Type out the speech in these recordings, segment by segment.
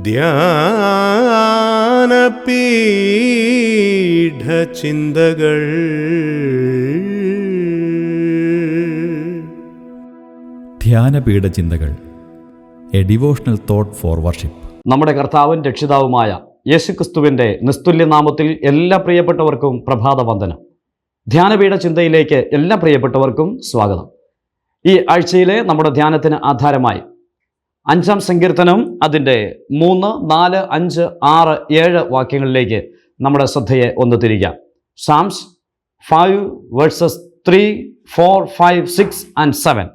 ധ്യാനപീഠചിന്തകൾ. ധ്യാനപീഠ ചിന്തകൾ a devotional thought for worship. നമ്മുടെ കർത്താവും രക്ഷിതാവുമായ യേശുക്രിസ്തുവിന്റെ നിസ്തുല്യനാമത്തിൽ എല്ലാ പ്രിയപ്പെട്ടവർക്കും പ്രഭാത വന്ദനം ധ്യാനപീഠ ചിന്തയിലേക്ക് എല്ലാ പ്രിയപ്പെട്ടവർക്കും സ്വാഗതം. ഈ ആഴ്ചയിലെ നമ്മുടെ ധ്യാനത്തിന് ആധാരമായി അഞ്ചാം സങ്കീർത്തനം അതിന്റെ മൂന്ന് നാല് അഞ്ച് ആറ് ഏഴ് വാക്യങ്ങളിലേക്ക് നമ്മുടെ ശ്രദ്ധയെ ഒന്ന് തിരിക്കാം. Psalms five verses three four five six and seven.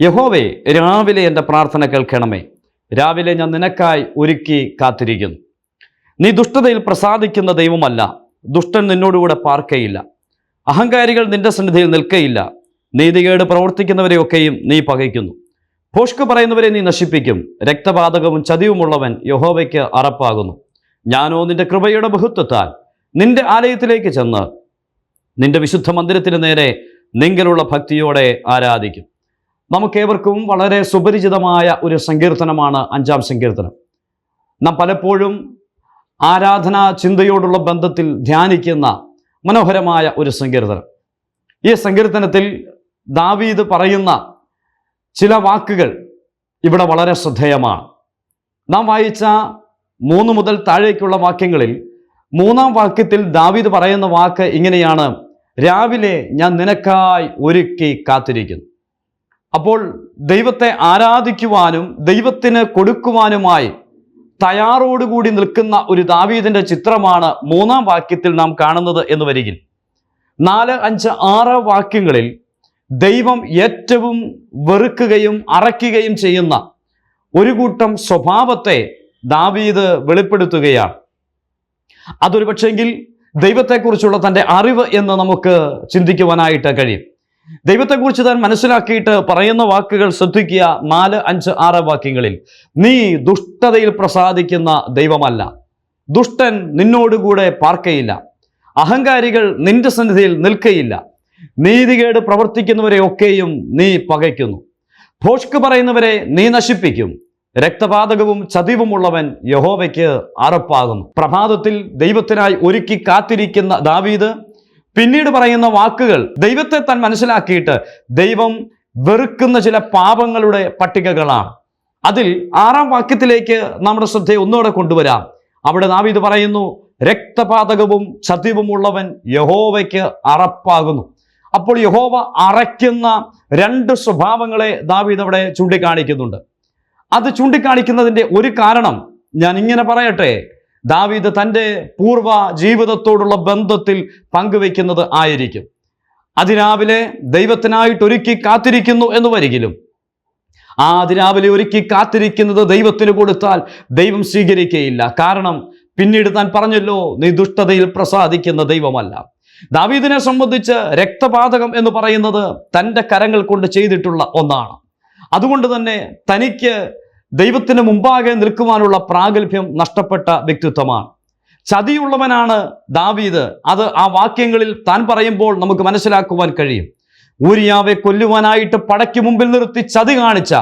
യഹോവേ രാവിലെ എന്റെ പ്രാർത്ഥന കേൾക്കണമേ. രാവിലെ ഞാൻ നിനക്കായി ഒരുക്കി കാത്തിരിക്കുന്നു. നീ ദുഷ്ടതയിൽ പ്രസാദിക്കുന്ന ദൈവമല്ല. ദുഷ്ടൻ നിന്നോടുകൂടെ പാർക്കയില്ല. അഹങ്കാരികൾ നിന്റെ സന്നിധിയിൽ നിൽക്കയില്ല. നീതികേട് പ്രവർത്തിക്കുന്നവരെയൊക്കെയും നീ പകയ്ക്കുന്നു. ഭോഷ്ക് പറയുന്നവരെ നീ നശിപ്പിക്കും. രക്തപാതകവും ചതിവുമുള്ളവൻ യഹോവയ്ക്ക് അറപ്പാകുന്നു. ഞാനോ നിന്റെ കൃപയുടെ ബഹുത്വത്താൽ നിന്റെ ആലയത്തിലേക്ക് ചെന്ന് നിന്റെ വിശുദ്ധ മന്ദിരത്തിന് നേരെ നിങ്കലുള്ള ഭക്തിയോടെ ആരാധിക്കും. നമുക്കേവർക്കും വളരെ സുപരിചിതമായ ഒരു സങ്കീർത്തനമാണ് അഞ്ചാം സങ്കീർത്തനം. നാം പലപ്പോഴും ആരാധനാ ചിന്തയോടുള്ള ബന്ധത്തിൽ ധ്യാനിക്കുന്ന മനോഹരമായ ഒരു സങ്കീർത്തനം. ഈ സങ്കീർത്തനത്തിൽ ദാവീദ് പറയുന്ന ചില വാക്കുകൾ ഇവിടെ വളരെ ശ്രദ്ധേയമാണ്. നാം വായിച്ച മൂന്ന് മുതൽ താഴേക്കുള്ള വാക്യങ്ങളിൽ മൂന്നാം വാക്യത്തിൽ ദാവീദ് പറയുന്ന വാക്ക് ഇങ്ങനെയാണ് രാവിലെ ഞാൻ നിനക്കായി ഒരുക്കി കാത്തിരിക്കുന്നു. അപ്പോൾ ദൈവത്തെ ആരാധിക്കുവാനും ദൈവത്തിന് കൊടുക്കുവാനുമായി തയ്യാറോടുകൂടി നിൽക്കുന്ന ഒരു ദാവീദിന്റെ ചിത്രമാണ് മൂന്നാം വാക്യത്തിൽ നാം കാണുന്നത് എന്ന് വരികിൽ. നാല് അഞ്ച് ആറ് വാക്യങ്ങളിൽ ദൈവം ഏറ്റവും വെറുക്കുകയും അറയ്ക്കുകയും ചെയ്യുന്ന ഒരു കൂട്ടം സ്വഭാവത്തെ ദാവീദ് വെളിപ്പെടുത്തുകയാണ്. അതൊരു പക്ഷെങ്കിൽ ദൈവത്തെക്കുറിച്ചുള്ള തന്റെ അറിവ് എന്ന് നമുക്ക് ചിന്തിക്കുവാനായിട്ട് കഴിയും. ദൈവത്തെക്കുറിച്ച് താൻ മനസ്സിലാക്കിയിട്ട് പറയുന്ന വാക്കുകൾ ശ്രദ്ധിക്കുക നാല് അഞ്ച് ആറ് വാക്യങ്ങളിൽ. നീ ദുഷ്ടതയിൽ പ്രസാദിക്കുന്ന ദൈവമല്ല. ദുഷ്ടൻ നിന്നോടുകൂടെ പാർക്കയില്ല. അഹങ്കാരികൾ നിന്റെ സന്നിധിയിൽ നിൽക്കയില്ല. നീതികേട് പ്രവർത്തിക്കുന്നവരെ ഒക്കെയും നീ പകയ്ക്കുന്നു. ഭോഷ്ക് പറയുന്നവരെ നീ നശിപ്പിക്കും. രക്തപാതകവും ചതിവുമുള്ളവൻ യഹോവയ്ക്ക് അറപ്പാകുന്നു. പ്രഭാതത്തിൽ ദൈവത്തിനായി ഒരുക്കി കാത്തിരിക്കുന്ന ദാവീദ് പിന്നീട് പറയുന്ന വാക്കുകൾ ദൈവത്തെ താൻ മനസ്സിലാക്കിയിട്ട് ദൈവം വെറുക്കുന്ന ചില പാപങ്ങളുടെ പട്ടികകളാണ്. അതിൽ ആറാം വാക്യത്തിലേക്ക് നമ്മുടെ ശ്രദ്ധയെ ഒന്നുകൂടെ കൊണ്ടുവരാം. അവിടെ നാവീത് പറയുന്നു രക്തപാതകവും ചതിവുമുള്ളവൻ യഹോവയ്ക്ക് അറപ്പാകുന്നു. അപ്പോൾ യഹോവ അറയ്ക്കുന്ന രണ്ട് സ്വഭാവങ്ങളെ ദാവീദ് അവിടെ ചൂണ്ടിക്കാണിക്കുന്നുണ്ട്. അത് ചൂണ്ടിക്കാണിക്കുന്നതിന്റെ ഒരു കാരണം ഞാൻ ഇങ്ങനെ പറയട്ടെ ദാവീദ് തന്റെ പൂർവ ജീവിതത്തോടുള്ള ബന്ധത്തിൽ പങ്കുവെക്കുന്നത് ആയിരിക്കും. അതിരാവിലെ ദൈവത്തിനായിട്ട് ഒരുക്കി കാത്തിരിക്കുന്നു എന്ന് വരികിലും ആ അതിരാവിലെ ഒരുക്കി കാത്തിരിക്കുന്നത് ദൈവത്തിന് കൊടുത്താൽ ദൈവം സ്വീകരിക്കുകയില്ല കാരണം പിന്നീട് താൻ പറഞ്ഞല്ലോ നീ ദുഷ്ടതയിൽ പ്രസാദിക്കുന്ന ദൈവമല്ല. ദാവീദിനെ സംബന്ധിച്ച് രക്തപാതകം എന്ന് പറയുന്നത് തന്റെ കരങ്ങൾ കൊണ്ട് ചെയ്തിട്ടുള്ള ഒന്നാണ്. അതുകൊണ്ട് തന്നെ തനിക്ക് ദൈവത്തിന് മുമ്പാകെ നിൽക്കുവാനുള്ള പ്രാഗൽഭ്യം നഷ്ടപ്പെട്ട വ്യക്തിത്വമാണ്. ചതിയുള്ളവനാണ് ദാവീദ്. അത് ആ വാക്യങ്ങളിൽ താൻ പറയുമ്പോൾ നമുക്ക് മനസ്സിലാക്കുവാൻ കഴിയും. ഊരിയാവെ കൊല്ലുവാനായിട്ട് പടയ്ക്ക് മുമ്പിൽ നിർത്തി ചതി കാണിച്ച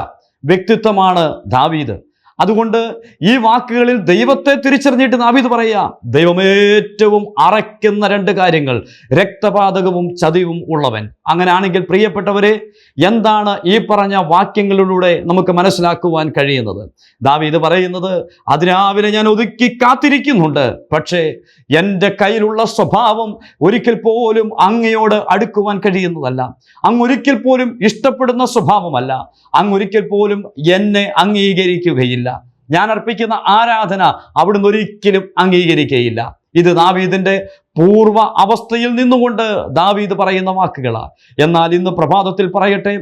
വ്യക്തിത്വമാണ് ദാവീദ്. അതുകൊണ്ട് ഈ വാക്കുകളിൽ ദൈവത്തെ തിരിച്ചറിഞ്ഞിട്ട് നാവിത് പറയുക. ദൈവം ഏറ്റവും അറയ്ക്കുന്ന രണ്ട് കാര്യങ്ങൾ. രക്തപാതകവും ചതിവും ഉള്ളവൻ. അങ്ങനെയാണെങ്കിൽ പ്രിയപ്പെട്ടവരെ എന്താണ് ഈ പറഞ്ഞ വാക്യങ്ങളിലൂടെ നമുക്ക് മനസ്സിലാക്കുവാൻ കഴിയുന്നത്? ദാവീദ് പറയുന്നത് അതിരാവിലെ ഞാൻ ഒതുക്കി കാത്തിരിക്കുന്നുണ്ട് പക്ഷേ എന്റെ കയ്യിലുള്ള സ്വഭാവം ഒരിക്കൽ പോലും അങ്ങയോട് അടുക്കുവാൻ കഴിയുന്നതല്ല. അങ്ങ് ഒരിക്കൽ പോലും ഇഷ്ടപ്പെടുന്ന സ്വഭാവമല്ല. അങ്ങ് ഒരിക്കൽ പോലും എന്നെ അംഗീകരിക്കുകയില്ല. ഞാൻ അർപ്പിക്കുന്ന ആരാധന അവിടുന്ന് ഒരിക്കലും അംഗീകരിക്കുകയില്ല. ഇത് ദാവീദിന്റെ പൂർവ അവസ്ഥയിൽ നിന്നുകൊണ്ട് ദാവീദ് പറയുന്ന വാക്കുകളാണ് എന്നാൽ ഇന്ന് പ്രഭാതത്തിൽ പറയട്ടെ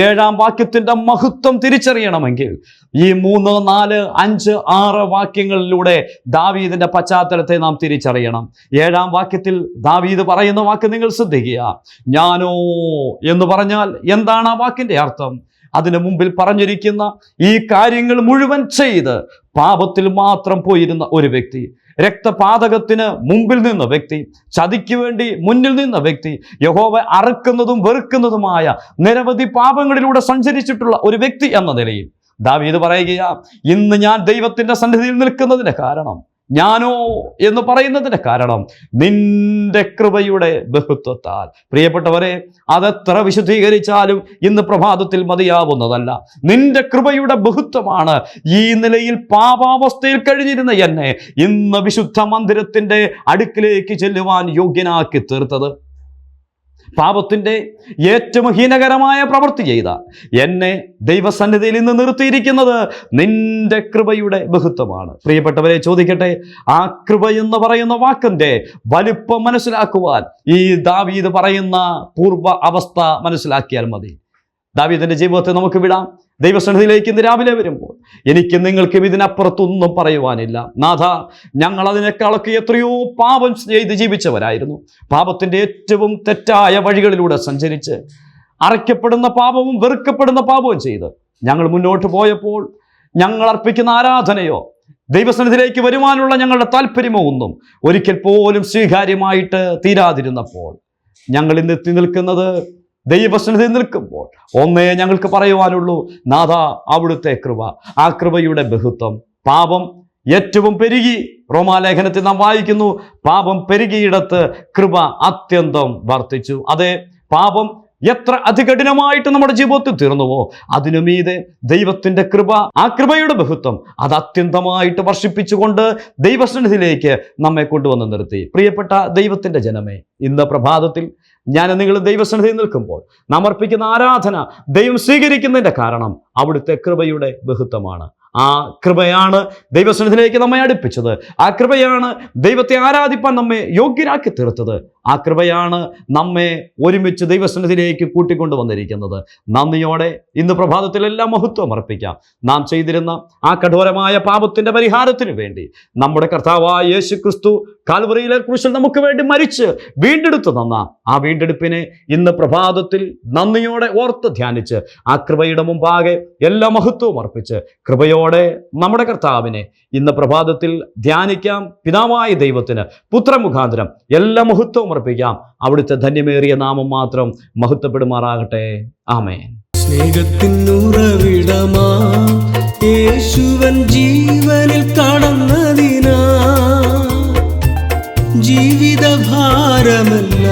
ഏഴാം വാക്യത്തിന്റെ മഹത്വം തിരിച്ചറിയണമെങ്കിൽ ഈ മൂന്ന് നാല് അഞ്ച് ആറ് വാക്യങ്ങളിലൂടെ ദാവീദിന്റെ പശ്ചാത്തലത്തെ നാം തിരിച്ചറിയണം. ഏഴാം വാക്യത്തിൽ ദാവീദ് പറയുന്ന വാക്ക് നിങ്ങൾ ശ്രദ്ധിക്കുക. ഞാനോ എന്ന് പറഞ്ഞാൽ എന്താണ് ആ വാക്കിന്റെ അർത്ഥം? അതിന് മുമ്പിൽ പറഞ്ഞിരിക്കുന്ന ഈ കാര്യങ്ങൾ മുഴുവൻ ചെയ്ത് പാപത്തിൽ മാത്രം പോയിരുന്ന ഒരു വ്യക്തി രക്തപാതകത്തിന് മുമ്പിൽ നിന്ന വ്യക്തി ചതിക്ക് വേണ്ടി മുന്നിൽ നിന്ന വ്യക്തി യഹോവ അറുക്കുന്നതും വെറുക്കുന്നതുമായ നിരവധി പാപങ്ങളിലൂടെ സഞ്ചരിച്ചിട്ടുള്ള ഒരു വ്യക്തി എന്ന നിലയിൽ ദാവീദ് പറയുകയാ ഇന്ന് ഞാൻ ദൈവത്തിന്റെ സന്നിധിയിൽ നിൽക്കുന്നതിന് കാരണം ഞാനോ എന്ന് പറയുന്നതിന്റെ കാരണം നിന്റെ കൃപയുടെ ബഹുത്വത്താൽ. പ്രിയപ്പെട്ടവരെ അതെത്ര വിശദീകരിച്ചാലും ഇന്ന് പ്രഭാതത്തിൽ മതിയാവുന്നതല്ല. നിന്റെ കൃപയുടെ ബഹുത്വമാണ് ഈ നിലയിൽ പാപാവസ്ഥയിൽ കഴിഞ്ഞിരുന്ന എന്നെ ഇന്ന് വിശുദ്ധ മന്ദിരത്തിന്റെ അടുക്കിലേക്ക് ചെല്ലുവാൻ യോഗ്യനാക്കി തീർത്തത്. പാപത്തിന്റെ ഏറ്റവും ഹീനകരമായ പ്രവൃത്തി ചെയ്ത എന്നെ ദൈവസന്നിധിയിൽ നിന്ന് നിർത്തിയിരിക്കുന്നത് നിന്റെ കൃപയുടെ ബഹുത്വമാണ്. പ്രിയപ്പെട്ടവരെ ചോദിക്കട്ടെ ആ കൃപ എന്ന് പറയുന്ന വാക്കിന്റെ വലുപ്പം മനസ്സിലാക്കുവാൻ ഈ ദാവീദ് പറയുന്ന പൂർവ അവസ്ഥ മനസ്സിലാക്കിയാൽ മതി. ദാവീദിന്റെ ജീവിതത്തെ നമുക്ക് വിടാം. ദൈവസന്നിധിയിലേക്ക് ഇന്ന് രാവിലെ വരുമ്പോൾ എനിക്ക് നിങ്ങൾക്കും ഇതിനപ്പുറത്തൊന്നും പറയുവാനില്ല. നാഥ ഞങ്ങൾ അതിനേക്കാളൊക്കെ എത്രയോ പാപം ചെയ്ത് ജീവിച്ചവരായിരുന്നു. പാപത്തിന്റെ ഏറ്റവും തെറ്റായ വഴികളിലൂടെ സഞ്ചരിച്ച് അറയ്ക്കപ്പെടുന്ന പാപവും വെറുക്കപ്പെടുന്ന പാപവും ചെയ്ത് ഞങ്ങൾ മുന്നോട്ട് പോയപ്പോൾ ഞങ്ങൾ അർപ്പിക്കുന്ന ആരാധനയോ ദൈവസന്നിധിയിലേക്ക് വരുവാനുള്ള ഞങ്ങളുടെ താല്പര്യമോ ഒന്നും ഒരിക്കൽ പോലും സ്വീകാര്യമായിട്ട് തീരാതിരുന്നപ്പോൾ ഞങ്ങൾ ഇന്ന് എത്തി നിൽക്കുന്നത് ദൈവസന്നിധി നിൽക്കുമ്പോൾ ഒന്നേ ഞങ്ങൾക്ക് പറയുവാനുള്ളൂ നാഥ അവിടുത്തെ കൃപ ആ കൃപയുടെ ബഹുത്വം പാപം ഏറ്റവും പെരുകി. റോമാലേഖനത്തിൽ നാം വായിക്കുന്നു പാപം പെരുകിയിടത്ത് കൃപ അത്യന്തം വർദ്ധിച്ചു. അതെ പാപം എത്ര അതികഠിനമായിട്ട് നമ്മുടെ ജീവിതത്തിൽ തീർന്നുവോ അതിനുമീതെ ദൈവത്തിന്റെ കൃപ ആ കൃപയുടെ ബഹുത്വം അത് അത്യന്തമായിട്ട് വർഷിപ്പിച്ചുകൊണ്ട് ദൈവസന്നിധിയിലേക്ക് നമ്മെ കൊണ്ടുവന്ന് നിർത്തി. പ്രിയപ്പെട്ട ദൈവത്തിന്റെ ജനമേ ഇന്ന് പ്രഭാതത്തിൽ ഞാൻ നിങ്ങൾ ദൈവസന്നിധി നിൽക്കുമ്പോൾ നാം അർപ്പിക്കുന്ന ആരാധന ദൈവം സ്വീകരിക്കുന്നതിന്റെ കാരണം അവിടുത്തെ കൃപയുടെ ബഹുത്വമാണ്. ആ കൃപയാണ് ദൈവസന്നിധിയിലേക്ക് നമ്മെ അടുപ്പിച്ചത്. ആ കൃപയാണ് ദൈവത്തെ ആരാധിപ്പാൻ നമ്മെ യോഗ്യരാക്കി തീർത്തത്. ആ കൃപയാണ് നമ്മെ ഒരുമിച്ച് ദൈവസന്നിധിയിലേക്ക് കൂട്ടിക്കൊണ്ടു വന്നിരിക്കുന്നത് നന്ദിയോടെ ഇന്ന് പ്രഭാതത്തിലെല്ലാം മഹത്വം അർപ്പിക്കാം. നാം ചെയ്തിരുന്ന ആ കഠോരമായ പാപത്തിന്റെ പരിഹാരത്തിന് വേണ്ടി നമ്മുടെ കർത്താവായ യേശു ക്രിസ്തു കാൽവറിയിലെ കുറിച്ച് നമുക്ക് വേണ്ടി മരിച്ച് വീണ്ടെടുത്തു തന്ന ആ വീണ്ടെടുപ്പിനെ ഇന്ന് പ്രഭാതത്തിൽ നന്ദിയോടെ ഓർത്ത് ധ്യാനിച്ച് ആ കൃപയുടെ മുമ്പാകെ എല്ലാ മഹത്വവും അർപ്പിച്ച് കൃപയോടെ നമ്മുടെ കർത്താവിനെ ഇന്ന് പ്രഭാതത്തിൽ ധ്യാനിക്കാം. പിതാവായ ദൈവത്തിന് പുത്രമുഖാന്തരം എല്ലാ മഹത്വവും അർപ്പിക്കാം അവിടുത്തെ ധന്യമേറിയ നാമം മാത്രം മഹത്വപ്പെടുമാറാകട്ടെ. ആമേ സ്നേഹത്തിനുറവിടമാ യേശുവൻ ജീവനിൽ കടന്നതിനാ ജീവിത ഭാരമല്ല